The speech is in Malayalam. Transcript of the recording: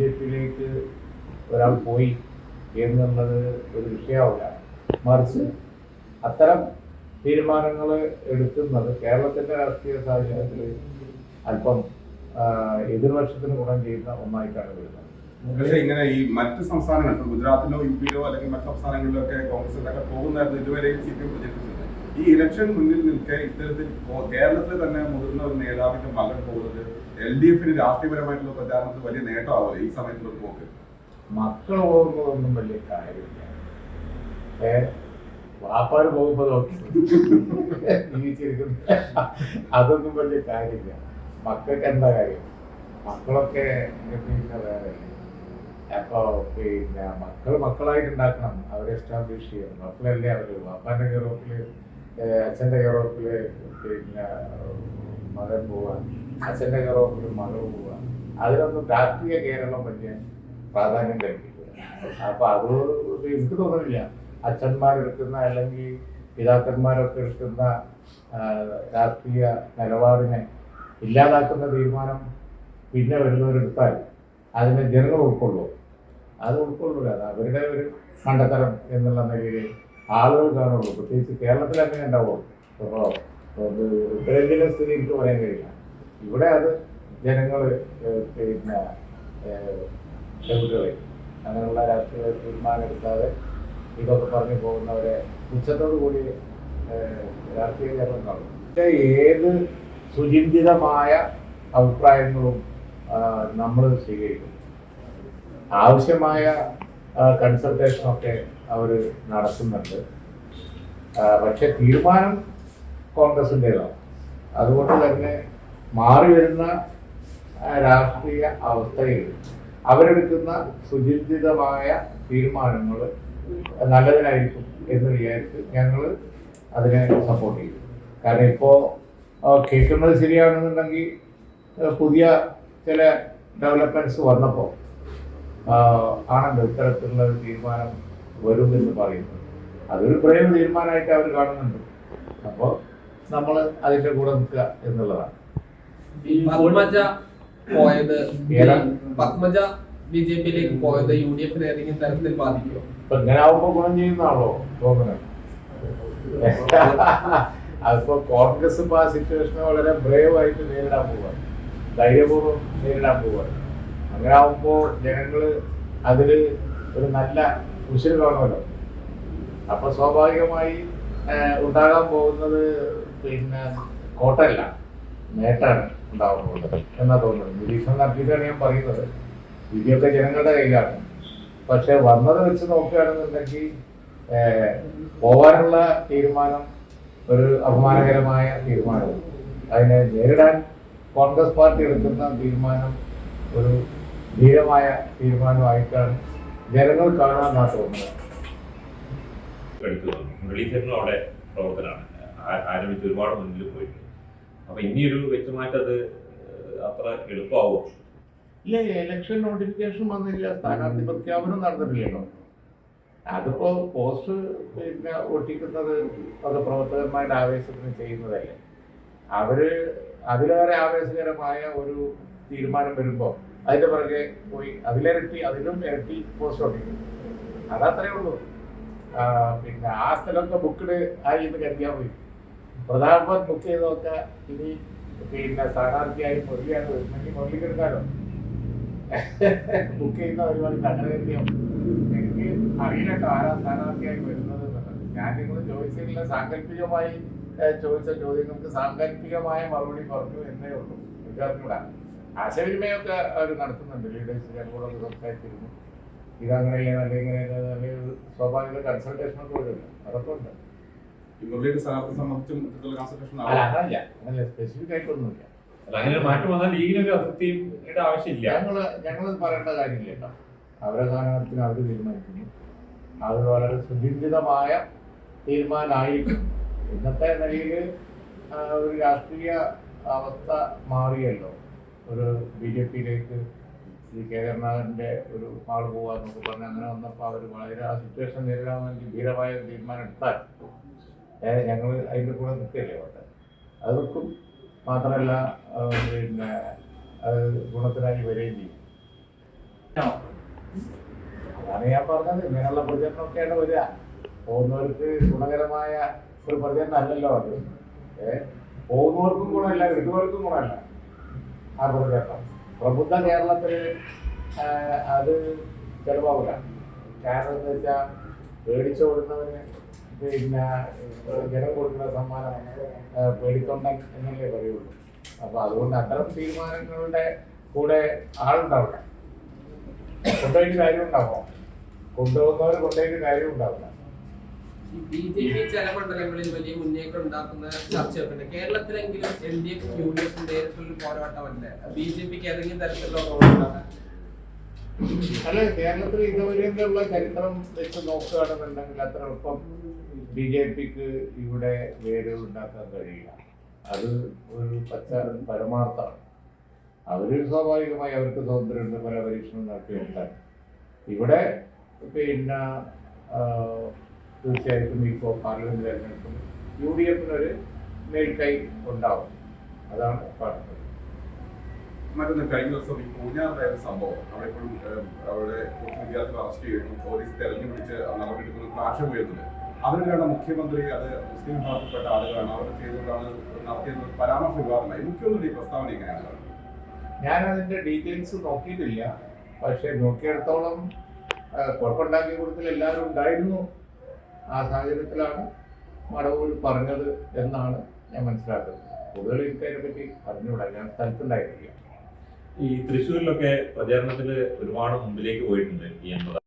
ജെ പിയിലേക്ക് ഒരാൾ പോയി എന്നുള്ളത് ഒരു വിഷയമാവില്ല. മറിച്ച് അത്തരം തീരുമാനങ്ങൾ എടുക്കുന്നത് കേരളത്തിന്റെ രാഷ്ട്രീയ സാഹചര്യത്തിൽ അല്പം ആ, എതിർവശത്തിന് ഗുണം ചെയ്യുന്ന ഒന്നായിട്ടാണ് വരുന്നത്. പക്ഷേ ഇങ്ങനെ ഈ മറ്റ് സംസ്ഥാനങ്ങൾ ഗുജറാത്തിലോ യു പിയിലോ അല്ലെങ്കിൽ മറ്റ് സംസ്ഥാനങ്ങളിലോ ഒക്കെ കോൺഗ്രസ് പോകുന്നതായിരുന്നു ഇതുവരെയും സി പി എം പ്രചരിപ്പിച്ചത്. ഈ ഇലക്ഷൻ മുന്നിൽ നിൽക്കെ ഇത്തരത്തിൽ കേരളത്തിൽ തന്നെ മുതിർന്ന ഒരു നേതാവിന്റെ മകൻ പോകുന്നത് എൽ ഡി എഫിന് രാഷ്ട്രീയപരമായിട്ടുള്ള പ്രചാരണത്തിൽ വലിയ നേട്ടമാവില്ല ഈ സമയത്തുള്ള പോക്ക്? മക്കൾ പോകുന്നതൊന്നും വലിയ കാര്യമില്ല. വാപ്പാര് പോകുമ്പോ നോക്കി. ജീവിച്ചിരിക്കുന്ന. അതൊന്നും വലിയ കാര്യമില്ല. മക്കൾക്ക് എന്താ കാര്യം? മക്കളൊക്കെ പിന്നെ വേറെ. അപ്പൊ പിന്നെ മക്കൾ മക്കളായിട്ട് ഉണ്ടാക്കണം. അവരെ എസ്റ്റാബ്ലിഷ് ചെയ്യണം. മക്കളല്ലേ അവർ? വാപ്പാന്റെ യൂറോപ്പിൽ അച്ഛന്റെ യൂറോപ്പിൽ പിന്നെ മകൻ പോവാ അച്ഛന്റെ യൂറോപ്പിൽ മകൾ പോവാ അതിനൊന്നും രാഷ്ട്രീയ കേരളം വലിയ പ്രാധാന്യം കൽപ്പിക്കുക അപ്പൊ അത് എനിക്ക് തോന്നുന്നില്ല അച്ഛന്മാരെടുക്കുന്ന അല്ലെങ്കിൽ പിതാക്കന്മാരൊക്കെ എടുക്കുന്ന രാഷ്ട്രീയ നിലപാടിനെ ഇല്ലാതാക്കുന്ന തീരുമാനം പിന്നെ വരുന്നവരെടുത്താൽ അതിനെ ജനങ്ങൾ ഉൾക്കൊള്ളൂ. അത് ഉൾക്കൊള്ളൂ അത് അവരുടെ ഒരു മണ്ടത്തരം എന്നുള്ള നിലയിൽ ആളുകൾ കാണുള്ളൂ പ്രത്യേകിച്ച് കേരളത്തിൽ അങ്ങനെ ഉണ്ടാവുള്ളൂ. ഉത്തരേന്ത്യയിലെ സ്ഥിതി എനിക്ക് പറയാൻ കഴിയില്ല. ഇവിടെ അത് ജനങ്ങൾ പിന്നെ ചെവിട്ടുകളെ അങ്ങനെയുള്ള രാഷ്ട്രീയ തീരുമാനം എടുക്കാതെ ഇതൊക്കെ പറഞ്ഞു പോകുന്നവരെ ഉച്ചത്തോടു കൂടി രാഷ്ട്രീയ കേരളം കാണും. ഏത് സുചിന്തിതമായ അഭിപ്രായങ്ങളും നമ്മൾ സ്വീകരിക്കും. ആവശ്യമായ കൺസൾട്ടേഷനൊക്കെ അവർ നടത്തുന്നുണ്ട്. പക്ഷെ തീരുമാനം കോൺഗ്രസിന്റെതാണ് അതുകൊണ്ട് തന്നെ മാറി വരുന്ന രാഷ്ട്രീയ അവസ്ഥയിൽ അവരെടുക്കുന്ന സുചിന്തിതമായ തീരുമാനങ്ങൾ നല്ലതിനായിരിക്കും എന്ന് വിചാരിച്ച് ഞങ്ങൾ അതിനെ സപ്പോർട്ട് ചെയ്തു കാരണം ഇപ്പോൾ കേൾക്കുന്നത് ശരിയാണെന്നുണ്ടെങ്കിൽ പുതിയ ചില ഡെവലപ്മെന്റ്സ് വന്നപ്പോൾ ആണല്ലോ ഇത്തരത്തിലുള്ള ഒരു തീരുമാനം വരും എന്ന് പറയുന്നത് അതൊരു പ്രേമ തീരുമാനമായിട്ട് അവർ കാണുന്നുണ്ട്. അപ്പോൾ നമ്മൾ അതിന്റെ കൂടെ നിൽക്കുക എന്നുള്ളതാണ്. പോയത്? പത്മജ ബി ജെ പിയിലേക്ക് പോയത് യു ഡി എഫിനെ ഏതെങ്കിലും തരത്തിൽ ബാധിക്കുമോ? ഇപ്പൊ ഇങ്ങനെ ആവുമ്പോൾ ഗുണം ചെയ്യുന്നതാണോ തോന്നുന്നത് അതിപ്പോ കോൺഗ്രസ് ഇപ്പൊ ആ സിറ്റുവേഷനെ വളരെ ബ്രേവ് ആയിട്ട് നേരിടാൻ പോവാണ്. ധൈര്യപൂർവം നേരിടാൻ പോവാണ്. അങ്ങനെ ആവുമ്പോ ജനങ്ങൾ അതിൽ ഒരു നല്ല കുശൽ കാണുമല്ലോ. അപ്പൊ സ്വാഭാവികമായി ഉണ്ടാകാൻ പോകുന്നത് പിന്നെ കോട്ടയല്ല നേട്ടാണ് ഉണ്ടാവാൻ എന്നാ തോന്നുന്നത്. നിരീക്ഷണം നടത്തിയിട്ടാണ് ഞാൻ പറയുന്നത്. വിധിയൊക്കെ ജനങ്ങളുടെ കയ്യിലാണ്. പക്ഷെ വന്നത് വെച്ച് നോക്കുകയാണെന്നുണ്ടെങ്കിൽ പോവാനുള്ള തീരുമാനം ഒരു അപമാനകരമായ തീരുമാനമാണ്. അതിനെ നേരിടാൻ കോൺഗ്രസ് പാർട്ടി എടുക്കുന്ന തീരുമാനം ഒരു ധീരമായ തീരുമാനമായിട്ടാണ് ജനങ്ങൾ കാണാൻ തോന്നുന്നത്. എടുത്തു മുരളീധരനും അവിടെ പ്രവർത്തനമാണ്. ആരംഭിച്ച് ഒരുപാട് മുന്നിൽ പോയിട്ടുണ്ട്. അപ്പൊ ഇനിയൊരു വ്യക്തമായിട്ട് അത് അത്ര എളുപ്പമാവും? ഇല്ല ഇലക്ഷൻ നോട്ടിഫിക്കേഷൻ വന്നില്ല. സ്ഥാനാർത്ഥി പ്രഖ്യാപനം നടന്നിട്ടില്ലല്ലോ. അതിപ്പോ പോസ്റ്റ് പിന്നെ ഒട്ടിക്കുന്നത് അത് പ്രവർത്തകന്മാരുടെ ആവേശത്തിന് ചെയ്യുന്നതല്ലേ. അവർ അതിലേറെ ആവേശകരമായ ഒരു തീരുമാനം വരുമ്പോ അതിന്റെ പുറകെ പോയി അതിലിരട്ടി അതിലും ഇരട്ടി പോസ്റ്റ് ഒട്ടിക്കും. അതത്രേ ഉള്ളൂ. പിന്നെ ആ സ്ഥലമൊക്കെ ബുക്കിഡ് ആയി എന്ന് കരുതിയാൽ പോയി. പ്രധാനമന്ത്രി ബുക്ക് ചെയ്തൊക്കെ ഇനി പിന്നെ സ്ഥാനാർത്ഥിയായി മുരളിയാണ് വരുന്നെങ്കിൽ മുരളിക്ക് എടുക്കാലോ. ബുക്ക് ചെയ്യുന്ന പരിപാടി അങ്ങനെ കരുതിയോ എനിക്ക് അറിയില്ല ആരാ സ്ഥാനാർത്ഥിയായി വരുന്നത് ഞാൻ നിങ്ങൾ ചോദിച്ചിട്ടില്ല സാങ്കല്പികമായി ചോദിച്ച ചോദ്യങ്ങൾക്ക് സാങ്കല്പികമായ മറുപടി പറഞ്ഞു എന്നേ ഉള്ളൂ. വിദ്യാർത്ഥികളാണ് ആശയവിനിമയമൊക്കെ അവർ നടത്തുന്നുണ്ട്. ലീഡേഴ്സ് ഞങ്ങളോടൊക്കെ സംസാരിച്ചിരുന്നു. ഇതങ്ങനെ ചെയ്യാൻ അല്ലെങ്കിൽ ഇങ്ങനെ അല്ലെങ്കിൽ സ്വാഭാവിക കൺസൾട്ടേഷൻ ഒക്കെ വരില്ല അതൊക്കെ ഉണ്ട്. മുരളിയുടെ സ്ഥാനാർത്ഥി സംബന്ധിച്ചും ഇത്തരത്തിലുള്ള കൺസൾട്ടേഷൻ അല്ല അതല്ല. അങ്ങനെ സ്പെസിഫിക് ആയിട്ടൊന്നുമില്ല അല്ല അങ്ങനെ ഒരു മാറ്റം വന്നാൽ ലീഗിനൊരു അതിർത്തിയുടെ ആവശ്യമില്ല. ഞങ്ങൾ ഞങ്ങൾ പറയേണ്ട കാര്യമില്ല കേട്ടോ. അവരെ സ്ഥാനാർത്ഥിന് അവർ തീരുമാനിക്കുന്നു. അത് വളരെ സുചിന്തിതമായ തീരുമാനമായിരിക്കും. ഇന്നത്തെ നിലയിൽ ഒരു രാഷ്ട്രീയ അവസ്ഥ മാറിയല്ലോ. ഒരു ബി ജെ പിയിലേക്ക് ഈ കെ കരുണാകരന്റെ ഒരു ആൾ പോകാമെന്നൊക്കെ പറഞ്ഞ് അങ്ങനെ വന്നപ്പോൾ അവർ വളരെ ആ സിറ്റുവേഷൻ നേരിടാൻ വേണ്ടി ധീരമായ ഒരു തീരുമാനം എടുത്താൽ ഞങ്ങൾ അതിന്റെ കൂടെ നിൽക്കുകയല്ലേ അവിടെ അവർക്കും മാത്രമല്ല പിന്നെ അത് ഗുണത്തിനായി വരികയും ചെയ്യും. അതാണ് ഞാൻ പറഞ്ഞത്. ഇങ്ങനെയുള്ള പ്രചരണമൊക്കെയാണ് വരിക. പോകുന്നവർക്ക് ഗുണകരമായ ഒരു പ്രചരണം അല്ലല്ലോ അത്. ഏഹ് പോകുന്നവർക്കും ഗുണമല്ല വരുന്നവർക്കും ഗുണമല്ല. ആ പ്രചരണം പ്രബുദ്ധ കേരളത്തിൽ അത് ചെലവാവില്ല. കാരണം എന്ന് വെച്ചാൽ പേടിച്ചോടുന്നവന് പിന്നെ ജനം കൊടുക്കുന്ന സമ്മാനം പേടിത്തൊണ്ടൻ എന്നല്ലേ പറയുള്ളൂ. അപ്പൊ അതുകൊണ്ട് അത്തരം തീരുമാനങ്ങളുടെ കൂടെ ആളുണ്ടാവില്ല. കൊണ്ടുപോയിട്ട് കാര്യം ഉണ്ടാവോ കൊണ്ടുപോകുന്നവർ കൊണ്ടുപോയിട്ട് കാര്യം ഉണ്ടാവില്ല ബി ജെ പി ചില മണ്ഡലങ്ങളിൽ വലിയ മുന്നേറ്റം ഉണ്ടാക്കുന്ന ചർച്ചയൊക്കെ കേരളത്തിലെങ്കിലും L D F U D F നേരിട്ടുള്ള പോരാട്ടമല്ലേ ബി ജെ പിക്ക് ഏതെങ്കിലും തരത്തിലുള്ള റോൾ ഉണ്ടാകും അല്ല കേരളത്തിൽ ഇതുവരെയുള്ള ചരിത്രം വെച്ച് നോക്കുകയാണെന്നുണ്ടെങ്കിൽ അത്ര എളുപ്പം ബി ജെ പിക്ക് ഇവിടെ വേര് ഉണ്ടാക്കാൻ കഴിയില്ല. അത് ഒരു പച്ച പരമാർത്ഥമാണ്. അവർ സ്വാഭാവികമായി അവർക്ക് സ്വാതന്ത്ര്യമുണ്ട് പല പരീക്ഷണം നടത്തിയിട്ടുണ്ട്. ഇവിടെ പിന്നെ തീർച്ചയായിട്ടും ഇപ്പോൾ പാർലമെന്റ് തെരഞ്ഞെടുപ്പിൽ യു ഡി എഫിനൊരു മേൽക്കൈ ഉണ്ടാവും. അതാണ് പാർട്ടി മറ്റൊന്ന് കഴിഞ്ഞ ദിവസം ഈ പൂഞ്ഞാറിലെ ഒരു സംഭവം. അവിടെ ഇപ്പോഴും അവരുടെ അവിടെ കുറച്ച് വിദ്യാർത്ഥികൾ അറസ്റ്റ് ചെയ്യുന്നു പോലീസ് തെരഞ്ഞു പിടിച്ച് നടപടിയെടുക്കുന്ന ക്ലാഷം ഉയർന്നത് കാരണം മുഖ്യമന്ത്രി അത് മുസ്ലിം വിഭാഗത്തിൽപ്പെട്ട ആളുകളാണ് അവർ ചെയ്തുകൊണ്ടാണ് നടത്തിയത് പരാമർശ വിവാദമായി മുഖ്യമന്ത്രി ഈ പ്രസ്താവന എങ്ങനെയാണ് ഞാൻ അതിന്റെ ഡീറ്റെയിൽസ് നോക്കിയിട്ടില്ല. പക്ഷെ നോക്കിയിടത്തോളം കുഴപ്പമുണ്ടാക്കിയ കൂട്ടത്തിൽ എല്ലാവരും ഉണ്ടായിരുന്നു. ആ സാഹചര്യത്തിലാണ് മടവൂർ പറഞ്ഞത് എന്നാണ് ഞാൻ മനസ്സിലാക്കുന്നത്. കൂടുതൽ എനിക്കതിനെ പറ്റി പറഞ്ഞുകൂടാ ഞാൻ സ്ഥലത്തുണ്ടായിരിക്കുക ഈ തൃശ്ശൂരിലൊക്കെ പ്രചാരണത്തിൽ ഒരുപാട് മുമ്പിലേക്ക് പോയിട്ടുണ്ട്. ഈ എൺപത്